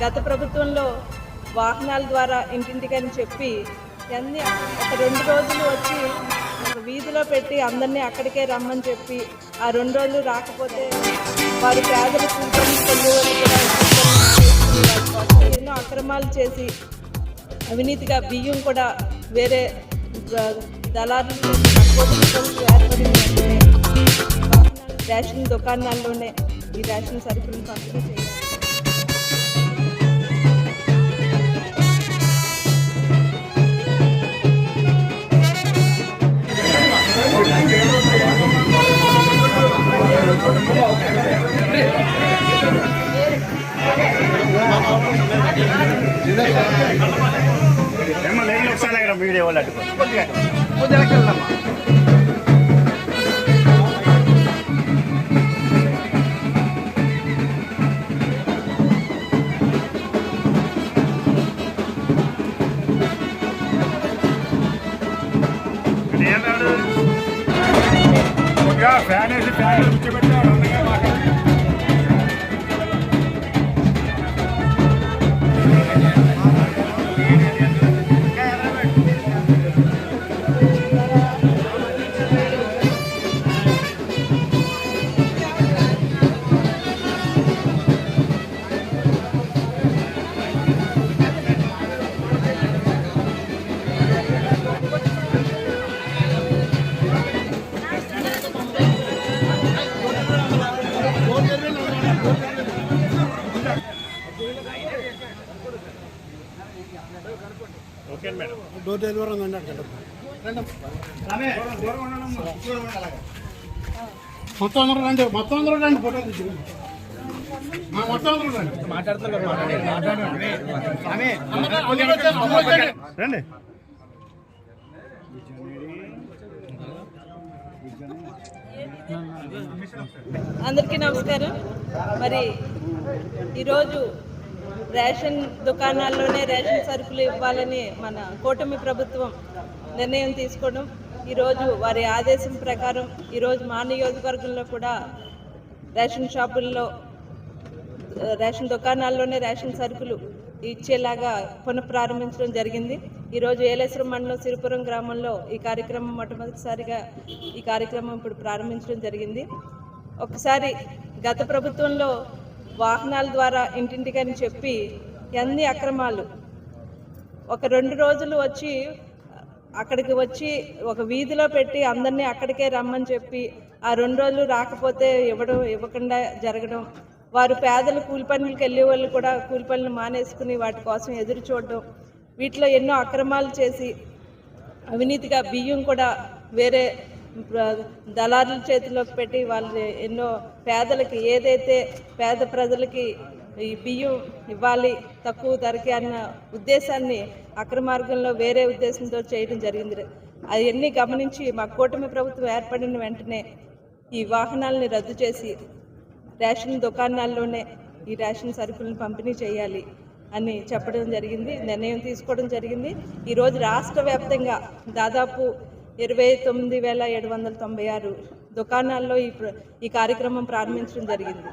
గత ప్రభుత్వంలో వాహనాల ద్వారా ఇంటింటికని చెప్పి అన్ని ఒక రెండు రోజులు వచ్చి వీధిలో పెట్టి అందరినీ అక్కడికే రమ్మని చెప్పి ఆ రెండు రోజులు రాకపోతే వారి పేదలు ఎన్నో అక్రమాలు చేసి అవినీతిగా బియ్యం కూడా వేరే దళారులు రేషన్ దుకాణాల్లోనే ఈ రేషన్ సరుకులను పంపిణీ చేయాలి ఏమో లేదు ఒకసారి దగ్గర వీడియో వాళ్ళు అడ్డుకో ఫ్యాన్ వేసి fan okay madam. Door delivery ఉందండి అక్కడ. మొత్తం అందరూ రండి. మొత్తం అందరూ రండి ఫోటో తీసుకుని మొత్తం అందరూ రండి. మాట్లాడుతున్నారు రండి. అందరికీ నమస్కారం. మరి ఈరోజు రేషన్ దుకాణాల్లోనే రేషన్ సరుకులు ఇవ్వాలని మన కూటమి ప్రభుత్వం నిర్ణయం తీసుకోవడం ఈరోజు వారి ఆదేశం ప్రకారం ఈరోజు మా నియోజకవర్గంలో కూడా రేషన్ షాపుల్లో రేషన్ దుకాణాల్లోనే రేషన్ సరుకులు ఇచ్చేలాగా పునఃప్రారంభించడం జరిగింది. ఈరోజు ఏలేశ్వరం మండలం సిరిపురం గ్రామంలో ఈ కార్యక్రమం మొట్టమొదటిసారిగా ఈ కార్యక్రమం ఇప్పుడు ప్రారంభించడం జరిగింది. ఒకసారి గత ప్రభుత్వంలో వాహనాల ద్వారా ఇంటింటికని చెప్పి అన్ని అక్రమాలు. ఒక రెండు రోజులు వచ్చి అక్కడికి వచ్చి ఒక వీధిలో పెట్టి అందరినీ అక్కడికే రమ్మని చెప్పి ఆ రెండు రోజులు రాకపోతే ఇవ్వడం ఇవ్వకుండా జరగడం వారు పేదలు కూలి పనులకు వెళ్ళే వాళ్ళు కూడా కూలి పనులు మానేసుకుని వాటి కోసం ఎదురు చూడడం వీటిలో ఎన్నో అక్రమాలు చేసి అవినీతిగా బియ్యం కూడా వేరే దళారుల చేతిలోకి పెట్టి వాళ్ళు ఎన్నో పేదలకి ఏదైతే పేద ప్రజలకి ఈ బియ్యం ఇవ్వాలి తక్కువ ధరకి అన్న ఉద్దేశాన్ని అక్రమార్గంలో వేరే ఉద్దేశంతో చేయడం జరిగింది. అవన్నీ గమనించి మా కూటమి ప్రభుత్వం ఏర్పడిన వెంటనే ఈ వాహనాలని రద్దు చేసి రేషన్ దుకాణాల్లోనే ఈ రేషన్ సరుకులను పంపిణీ చేయాలి అని చెప్పడం జరిగింది నిర్ణయం తీసుకోవడం జరిగింది. ఈరోజు రాష్ట్ర వ్యాప్తంగా దాదాపు ఇరవై తొమ్మిది వేల ఏడు వందల తొంభై ఆరు దుకాణాల్లో ఈ ఈ కార్యక్రమం ప్రారంభించడం జరిగింది.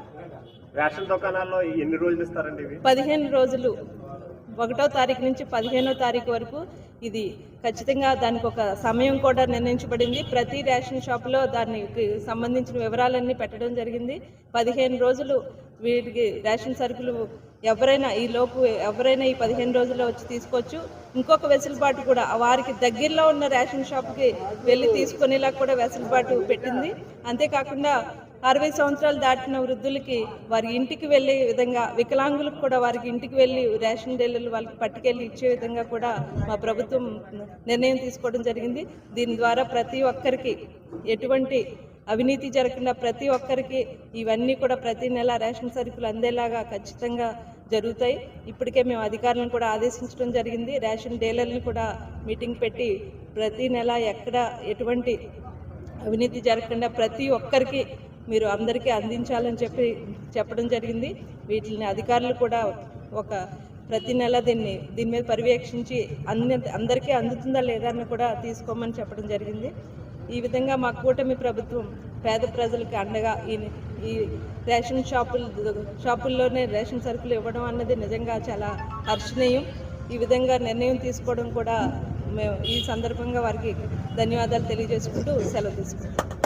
రేషన్ దుకాణాల్లో ఎన్ని రోజులు ఇస్తారండి పదిహేను రోజులు. ఒకటో తారీఖు నుంచి పదిహేనో తారీఖు వరకు ఇది ఖచ్చితంగా దానికి ఒక సమయం కూడా నిర్ణయించబడింది. ప్రతి రేషన్ షాపులో దానికి సంబంధించిన వివరాలన్నీ పెట్టడం జరిగింది. పదిహేను రోజులు వీటికి రేషన్ సరుకులు ఎవరైనా ఈ లోపు ఎవరైనా ఈ పదిహేను రోజుల్లో వచ్చి తీసుకోవచ్చు. ఇంకొక వెసులుబాటు కూడా వారికి దగ్గరలో ఉన్న రేషన్ షాప్కి వెళ్ళి తీసుకునేలా కూడా వెసులుబాటు పెట్టింది. అంతేకాకుండా అరవై సంవత్సరాలు దాటిన వృద్ధులకి వారి ఇంటికి వెళ్ళే విధంగా వికలాంగులకు కూడా వారికి ఇంటికి వెళ్ళి రేషన్ డీలర్లు వాళ్ళకి పట్టుకెళ్ళి ఇచ్చే విధంగా కూడా మా ప్రభుత్వం నిర్ణయం తీసుకోవడం జరిగింది. దీని ద్వారా ప్రతి ఒక్కరికి ఎటువంటి అవినీతి జరగకుండా ప్రతి ఒక్కరికి ఇవన్నీ కూడా ప్రతి నెల రేషన్ సరుకులు అందేలాగా ఖచ్చితంగా జరుగుతాయి. ఇప్పటికే మేము అధికారులను కూడా ఆదేశించడం జరిగింది. రేషన్ డీలర్లను కూడా మీటింగ్ పెట్టి ప్రతి నెల ఎక్కడ ఎటువంటి అవినీతి జరగకుండా ప్రతి ఒక్కరికి మీరు అందరికీ అందించాలని చెప్పి చెప్పడం జరిగింది. వీటిని అధికారులు కూడా ఒక ప్రతి నెల దీన్ని దీని మీద పర్యవేక్షించి అన్ని అందరికీ అందుతుందా లేదా అని కూడా తీసుకోమని చెప్పడం జరిగింది. ఈ విధంగా మా కూటమి ప్రభుత్వం పేద ప్రజలకు అండగా ఈ ఈ రేషన్ షాపులు షాపుల్లోనే రేషన్ సరుకులు ఇవ్వడం అన్నది నిజంగా చాలా హర్షణీయం. ఈ విధంగా నిర్ణయం తీసుకోవడం కూడా మేము ఈ సందర్భంగా వారికి ధన్యవాదాలు తెలియజేసుకుంటూ సెలవు తీసుకుంటాం